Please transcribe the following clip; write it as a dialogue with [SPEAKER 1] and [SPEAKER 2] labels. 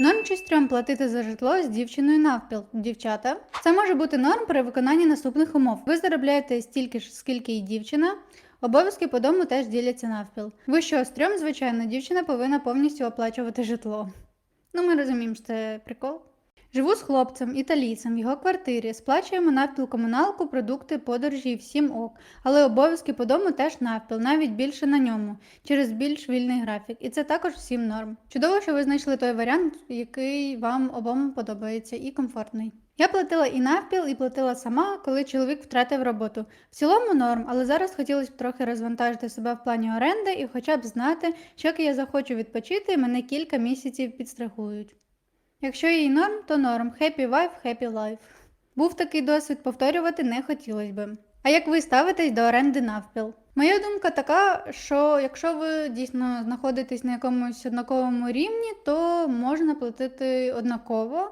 [SPEAKER 1] Норм чи стрьом платити за житло з дівчиною навпіл. Дівчата. Це може бути норм при виконанні наступних умов. Ви заробляєте стільки ж, скільки і дівчина. Обов'язки по дому теж діляться навпіл. Ви що, стрьом, звичайно, дівчина повинна повністю оплачувати житло. Ну, ми розуміємо, що це прикол. Живу з хлопцем, італійцем, в його квартирі, сплачуємо навпіл комуналку, продукти, подорожі і всім ок. Але обов'язки по дому теж навпіл, навіть більше на ньому, через більш вільний графік. І це також всім норм. Чудово, що ви знайшли той варіант, який вам обом подобається і комфортний. Я платила і навпіл, і платила сама, коли чоловік втратив роботу. В цілому норм, але зараз хотілося б трохи розвантажити себе в плані оренди і хоча б знати, що як я захочу відпочити, мене кілька місяців підстрахують. Якщо їй норм, то норм. Happy wife, happy life. Був такий досвід, повторювати не хотілося би. А як ви ставитесь до оренди навпіл? Моя думка така, що якщо ви дійсно знаходитесь на якомусь однаковому рівні, то можна платити однаково,